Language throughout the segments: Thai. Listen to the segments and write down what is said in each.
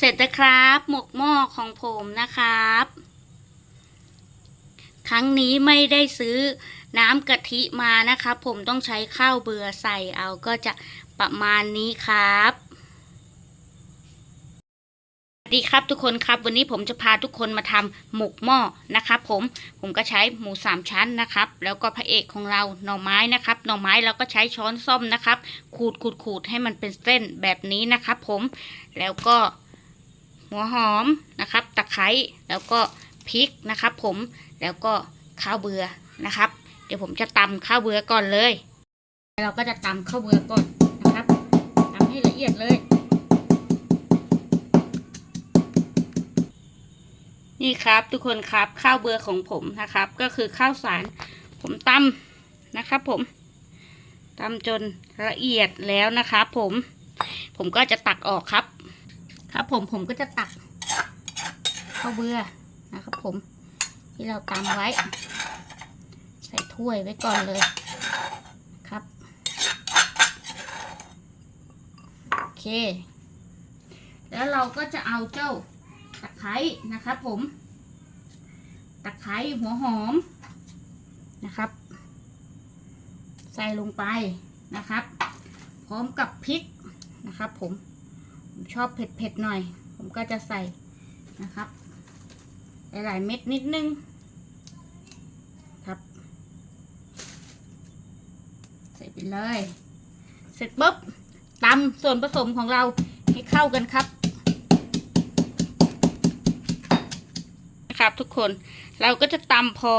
เสร็จแล้วครับ หมกหม้อของผมนะครับ ครั้งนี้ไม่ได้ซื้อน้ำกะทิมานะครับ ผมต้องใช้ข้าวเบื่อใส่เอาก็จะประมาณนี้ครับสวัสดีครับทุกคนครับวันนี้ผมจะพาทุกคนมาทำหมกหม้อนะครับผมผมก็ใช้หมูสามชั้นนะครับ แล้วก็พระเอกของเราหน่อไม้นะครับหน่อไม้เราก็ใช้ช้อนส้อมนะครับ ขูดขูดขูดให้มันเป็นเส้นแบบนี้นะครับผมแล้วก็ หัวหอมนะครับ ตะไคร้แล้วก็พริกนะครับ ผมแล้วก็ข้าวเบื่อนะครับ เดี๋ยวผมจะตำข้าวเบื่อก่อนเลย เราก็จะตำข้าวเบื่อก่อนนะครับตำให้ละเอียดเลย นี่ครับทุกคนครับข้าวเบื่อของผมนะครับ ก็คือข้าวสารผมตำนะครับ ผมตำจนละเอียดแล้วนะครับ ผม ผมก็จะตักออกครับ ครับผมผมก็จะตักข้าวเบื่อนะครับผมที่เราตำไว้ ใส่ถ้วยไว้ก่อนเลยครับโอเค แล้วเราก็จะเอาเจ้าตะไคร้นะครับผมตะไคร้หัวหอมนะครับ ใส่ลงไปนะครับ พร้อมกับพริกนะครับผมผม ชอบเผ็ดๆหน่อย ผมก็จะใส่นะครับ หลายๆเม็ดนิดนึงครับ ใส่ไปเลย เสร็จปุ๊บตำส่วนผสมของเราให้เข้ากันครับนะครับทุกคนเราก็จะตำพอ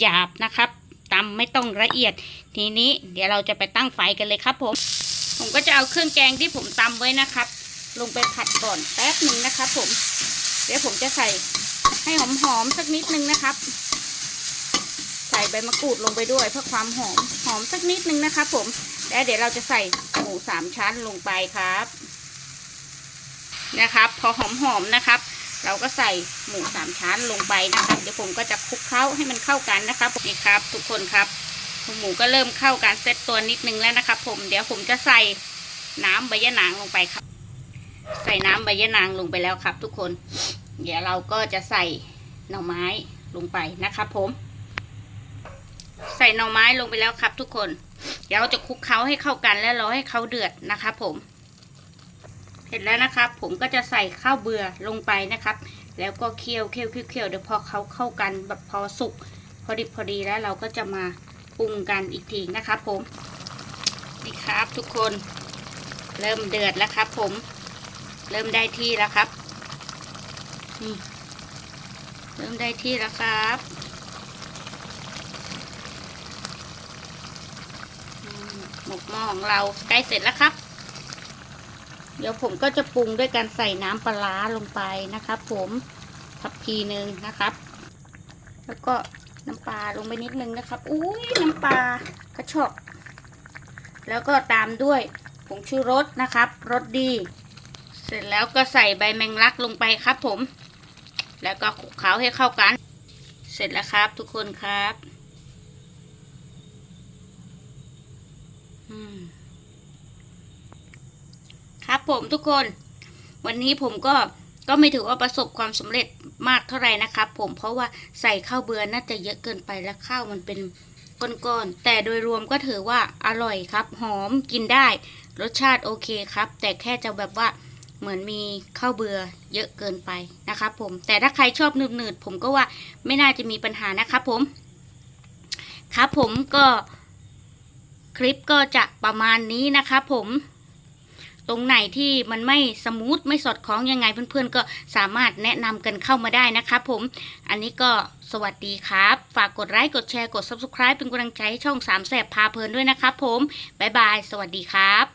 หยาบๆนะครับตำไม่ต้องละเอียด ทีนี้เดี๋ยวเราจะไปตั้งไฟกันเลยครับผม ผมก็จะเอาเครื่องแกงที่ผมตำไว้นะครับ ลงไปผัดก่อนแป๊บหนึ่งนะครับผม เดี๋ยวผมจะใส่ให้หอมๆสักนิดนึงนะครับ ใส่ใบมะกรูดลงไปด้วยเพื่อความหอมหอมสักนิดนึงนะครับผมแล้วเดี๋ยวเราจะใส่หมูสามชั้นลงไปครับนะครับ พอหอมๆนะครับ เราก็ใส่หมูสามชั้นลงไปนะครับ เดี๋ยวผมก็จะคลุกเคล้าให้มันเข้ากันนะครับนี่ครับ ทุกคนครับหมูก็เริ่มเข้ากันเซตตัวนิดนึงแล้วนะครับ ผมเดี๋ยวผมจะใส่น้ำใบยะนางลงไปครับ ใส่น้ำใบยะนางลงไปแล้วครับ ทุกคน เดี๋ยวเราก็จะใส่หน่อไม้ลงไปนะครับผม ใส่หน่อไม้ลงไปแล้วครับ ทุกคน เดี๋ยวเราจะคลุกเคล้าให้เข้ากันแล้วรอให้เขาเดือดนะครับผมเสร็จแล้วนะครับ ผมก็จะใส่ข้าวเบื่อลงไปนะครับ แล้วก็เคี่ยวเคี่ยวเคี่ยวเคี่ยวเดี๋ยวพอเขาเข้ากันแบบพอสุกพอดิบพอดีแล้วเราก็จะมาปรุงกันอีกทีนะครับผมนี่ครับทุกคนเริ่มเดือดแล้วครับผม เริ่มได้ที่แล้วครับนี่เริ่มได้ที่แล้วครับหมกหม้อของเราใกล้เสร็จแล้วครับ เดี๋ยวผมก็จะปรุงด้วยการใส่น้ำปลาลงไปนะครับ ผมทัพพีหนึ่งนะครับ แล้วก็น้ำปลาลงไปนิดนึงนะครับ อุ้ยน้ำปลากระชอกแล้วก็ตามด้วยผงชูรสนะครับ รสดี ร็จแล้วก็ใส่ใบแมงลักลงไปครับผม แล้วก็คลุกเคล้าให้เข้ากัน เสร็จแล้วครับทุกคนครับครับผมทุกคน วันนี้ผมก็ก็ไม่ถือว่าประสบความสำเร็จมากเท่าไหร่นะครับ ผมเพราะว่าใส่ข้าวเบือน่าจะเยอะเกินไปและข้าวมันเป็นก้อนๆแต่โดยรวมก็ถือว่าอร่อยครับ หอมกินได้ รสชาติโอเคครับ แต่แค่จะแบบว่า เหมือนมีข้าวเบือเยอะเกินไปนะครับผม แต่ถ้าใครชอบหนืดๆผมก็ว่าไม่น่าจะมีปัญหานะครับผม ครับผมก็คลิปก็จะประมาณนี้นะครับผม ตรงไหนที่มันไม่สมูทไม่สอดคล้องยังไงเพื่อนๆ ก็สามารถแนะนำกันเข้ามาได้นะครับผม อันนี้ก็สวัสดีครับ ฝากกดไลค์กดแชร์กด subscribe เป็นกำลังใจให้ช่องสามแสบพาเพลินด้วยนะครับผม บ๊ายบาย สวัสดีครับ